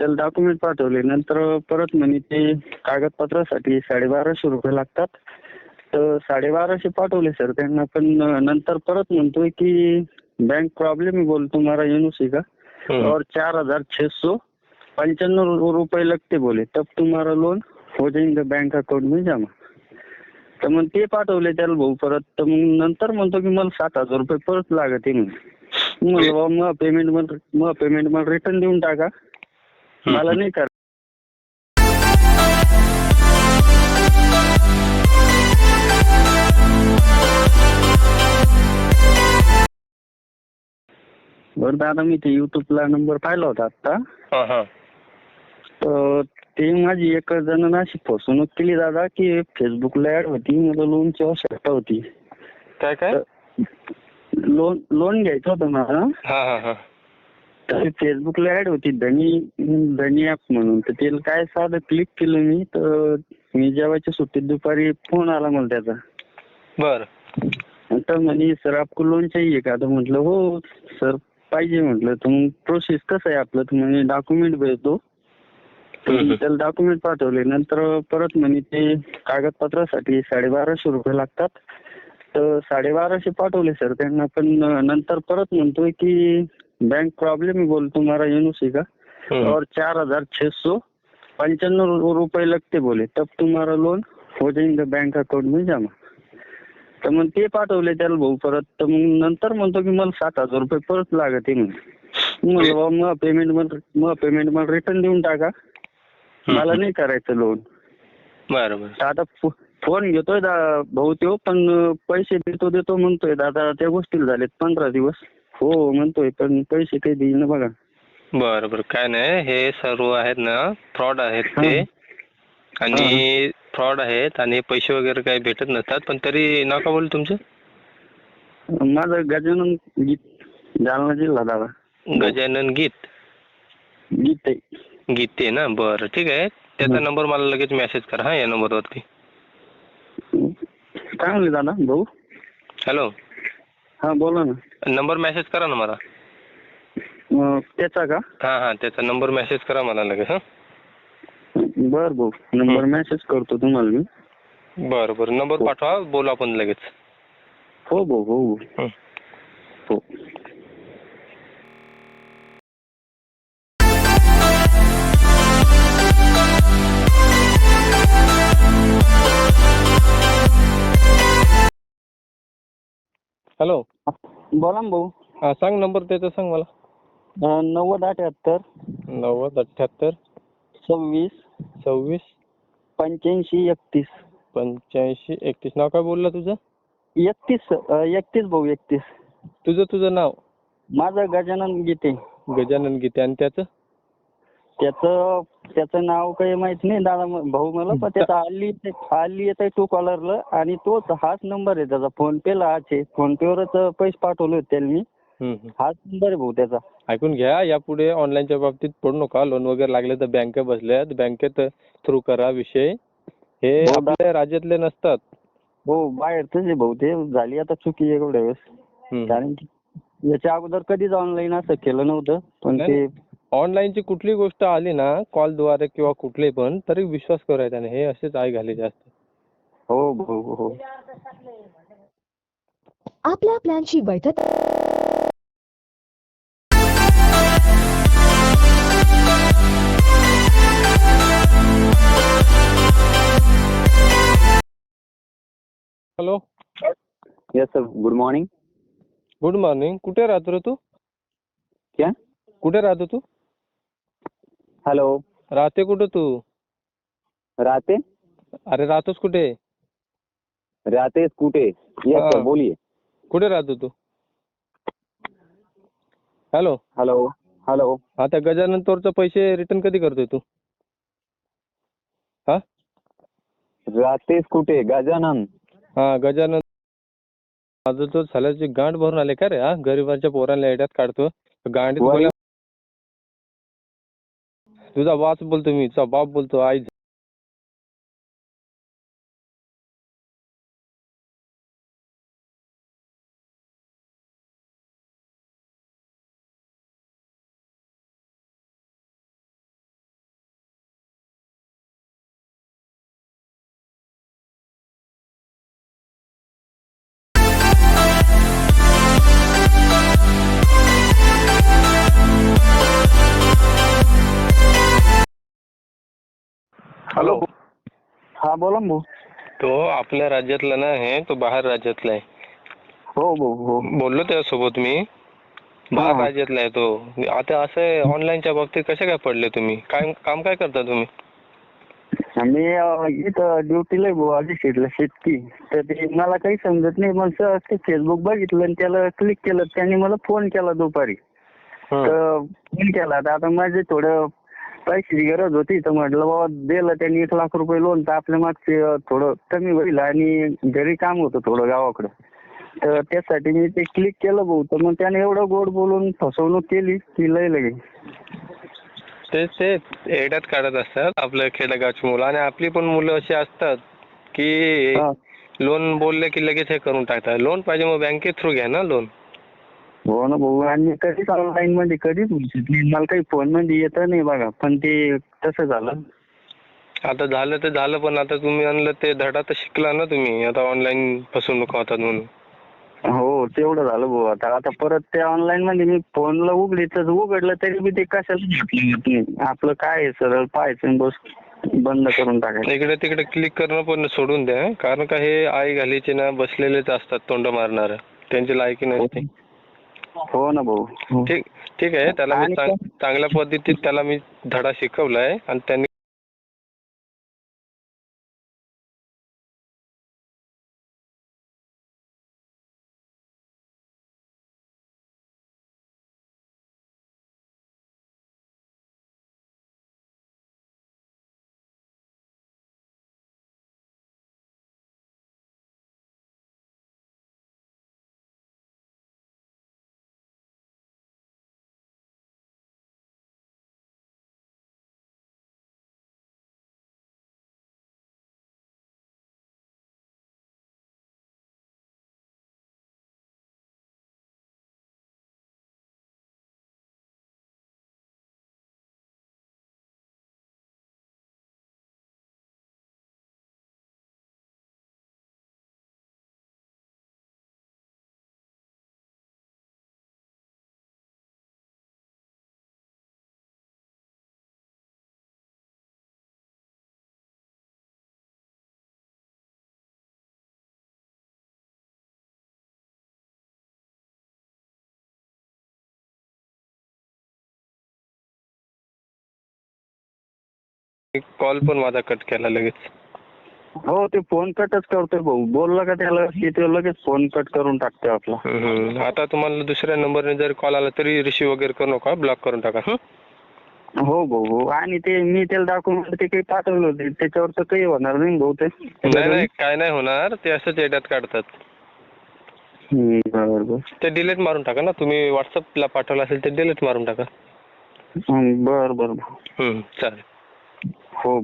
त्याला डॉक्युमेंट पाठवले. नंतर परत म्हणे ते कागदपत्रासाठी साडेबाराशे रुपये लागतात. तर साडेबाराशे पाठवले सर त्यांना. पण नंतर परत म्हणतोय की बैंक प्रॉब्लम बोल तुम्हारा एनओसी का. और चार हजार छह सौ पंचानवे रुपये लगते बोले. तब तुम्हारा लोन हो जाएंगे बैंक अकाउंट में जमा? तर मग ते पाठवले त्याला भाऊ परत. तर मग नंतर म्हणतो की मला सात हजार रुपये परत लागत मग पेमेंट मला मग पेमेंट मला रिटर्न देऊन टाका. मला नाही कर बरं दादा मी ते युट्यूबला नंबर पाहिला होता आता हा हा. तर ते माझी एक जणांना अशी फसवणूक केली दादा की फेसबुकला ऍड होती मला लोनची आवश्यकता होती. काय काय? लोन लोन घ्यायचं होतं मला. हा हा हा. फेसबुकला ऍड होती. धनी धनी ऍप म्हणून. तर त्याला काय साधं क्लिक केलं मी तर मी जेवायच्या सुट्टीत दुपारी फोन आला मला त्याचा. बर. तर म्हणे सर आपको लोन चाहिए का? तर म्हटलं हो सर पाहिजे. म्हटलं तर मग प्रोसेस कसं आहे आपलं? तर म्हणे डॉक्युमेंट भेटतो. तर त्याला डॉक्युमेंट पाठवले. नंतर परत म्हणे ते कागदपत्रासाठी साडेबाराशे रुपये लागतात. तर साडेबाराशे पाठवले सर त्यांना. पण नंतर परत म्हणतोय की बैंक प्रॉब्लम बोल तुम्हारा एनओसी का. और चार हजार छह सौ पंचानवे रुपये लगते बोले. तब तुम्हारा लोन हो जाएंगे बैंक अकाउंट में जमा. तर मग ते पाठवले त्याला भाऊ परत. तर मग नंतर म्हणतो की मला सात हजार रुपये परत लागत आहे बाबा मग पेमेंट मला मग पेमेंट मला रिटर्न देऊन टाका. मला नाही करायचं लोन बर बर. तर आता फोन घेतोय दा भाऊ तो पण पैसे देतो देतो म्हणतोय. दादा त्या गोष्टीला झालेत पंधरा दिवस. हो म्हणतोय पण पैसे काही देईन बघा. बर बर. काय नाही हे सर्व आहेत ना फ्रॉड आहेत ते. आणि फ्रॉड आहेत आणि पैसे वगैरे काही भेटत नसतात पण तरी नका बोल तुमचं? माझं गजानन गीत जालना जिल्हा दादा. गजानन गीत? गीत. आहे गीते ना? बरं ठीक आहे. त्याचा नंबर मला लगेच मेसेज करा हा या नंबरवरती. काय म्हणले दादा भाऊ. हॅलो. हा बोला ना. नंबर मेसेज करा ना मला. अं, त्याचा का? हा हा त्याचा नंबर मेसेज करा मला लगेच हा. बर भाऊ नंबर मेसेज करतो तुम्हाला मी. बरं बरं. नंबर पाठवा बोलू आपण लगेच. हो भाऊ हो भाऊ. हं. हो. हॅलो बोला ना भाऊ. हा सांग नंबर त्याचा सांग मला. नव्वद अठ्याहत्तर. नव्वद अठ्ठ्याहत्तर सव्वीस. सव्वीस. पंच्याऐंशी एकतीस. पंच्याऐंशी एकतीस. नाव काय बोलला तुझं? एकतीस अं, एकतीस भाऊ एकतीस. तुझं तुझं नाव? माझं गजानन गीते. गजानन गीते. आणि त्याचं? त्याचं त्याचं नाव काही माहीत नाही दादा म- भाऊ मला पण त्याचा हल्ली हल्ली येत आहे टू कॉलरला आणि तोच हाच नंबर आहे त्याचा. फोन पेला हाच आहे. फोन पेवरच पैसे पाठवले होते त्याला मी हम्म, हम्म. हाच नंबर आहे भाऊ त्याचा. ऐकून घ्या यापुढे ऑनलाईनच्या बाबतीत पडू नका. लोन वगैरे लागले तर बँक बसल्यात. बँकेत थ्रू करा विषय. हे हो, दा- आपल्या राज्यातले नसतात. हो बाहेरच आहे भाऊ. ते झाली आता चुकी एवढ्या वेळेस. हम्म. कारण की याच्या अगोदर कधीच ऑनलाईन असं केलं नव्हतं. पण नाही, ते ऑनलाईनची कुठली गोष्ट आली ना कॉलद्वारे किंवा कुठले पण तरी विश्वास करायचा नाही. हे असेच आई घाले जास्त. हो भाऊ हो. आपल्या प्लॅनची वैधता hello yes sir good morning good morning कुठे राहतो रे तू? क्या? कुठे राहतो तू? हॅलो. राहते कुठे तू? राते अरे राहतोस कुठे? राते कुठे? बोलिए कुठे राहतो तू? हॅलो. Hello hello. हा त्या गजानन तोरचे पैसे रिटर्न कधी करतोय तू? हा? रातेस कुठे? गजानन. हा गजानन. माझं तो साल्याची गांड भरून आले का रे हा? गरिबांच्या पोरांना येड्यात काढतो गांडीत बोला. तुझा वाच बोलतो मी तुझा बाप बोलतो आई हॅलो. हा बोला ना भाऊ. तो आपल्या राज्यातला नाही तो बाहेर राज्यातला आहे. हो भाऊ हो. बोललो त्यासोबत मी. बाहेर हा. राज्यातला आहे तो. आता असं ऑनलाईनच्या बाबतीत कसे काय पडले तुम्ही? काय काम काय करता तुम्ही? मी अं, इथं ड्युटीला आहे भाऊ आधी शेतला शेतकी. तर ते मला काही समजत नाही. मग सहज ते फेसबुक बघितलं आणि त्याला क्लिक केलं. त्याने मला फोन केला दुपारी. हं. तर फोन केला. तर आता माझे थोडं पैशाची गरज होती तर म्हटलं बाबा दिलं त्यांनी एक लाख रुपये लोन तर आपल्या मागचे थोडं कमी होईल आणि घरी काम होतं थोडं गावाकडं तर त्यासाठी मी ते क्लिक केलं भाऊ. तर मग त्याने एवढं गोड बोलून फसवणूक केली की लय लगे ते ते एड्यात काढत असतात आपल्या खेडेगावची मुलं. आणि आपली पण मुलं अशी असतात की हा. लोन बोलले की लगेच हे करून टाकतात. लोन पाहिजे मग बँके थ्रू घ्या ना लोन हो ना भाऊ. आणि कधीच ऑनलाईन मध्ये कधीच नाही. मला काही फोनमध्ये येत नाही बघा. पण ते तसं झालं. आता झालं तर झालं पण आता तुम्ही आणलं ते धडा तर शिकला ना तुम्ही. आता ऑनलाईन फसवणूक होतात म्हणून. हो तेवढं झालं भाऊ. आता आता परत ते ऑनलाईन मध्ये मी फोनला उघडी तर उघडलं तरी बी ते कशाला घेतलं येत नाही आपलं काय आहे? सरळ पाहायचं आणि बस बंद करून टाकायचं. इकडे तिकडे क्लिक करणं पण सोडून द्या कारण का हे आई घालीचे ना बसलेलेच असतात तोंड मारणार. त्यांची लायकी नसते. हो ना भाऊ. ठीक ठीक आहे त्याला मी? चांगल्या पद्धतीत त्याला मी धडा शिकवलाय आणि त्यांनी कॉल पण माझा कट केला लगेच. हो ते फोन कटच करतोय भाऊ. बोललं का त्याला की ते लगेच फोन कट करून टाकतोय आपला. हम्म. आता तुम्हाला दुसऱ्या नंबरने जर कॉल आला तरी रिसिव्ह वगैरे करू नका ब्लॉक करून टाका. हं? हो भाऊ हो आणि ते मी त्याला डॉक्युमेंट ते काही पाठवलं होते. त्याच्यावर तर काही होणार नाही भाऊ ते. नाही नाही काय नाही होणार. ते असंच एड्यात काढतात. हम्म, बरं बरं ते डिलीट मारून टाका ना. तुम्ही व्हॉट्सअपला पाठवलं असेल ते डिलीट मारून टाका. हम्म, बरं बरं भाऊ. हम्म, चालेल. हो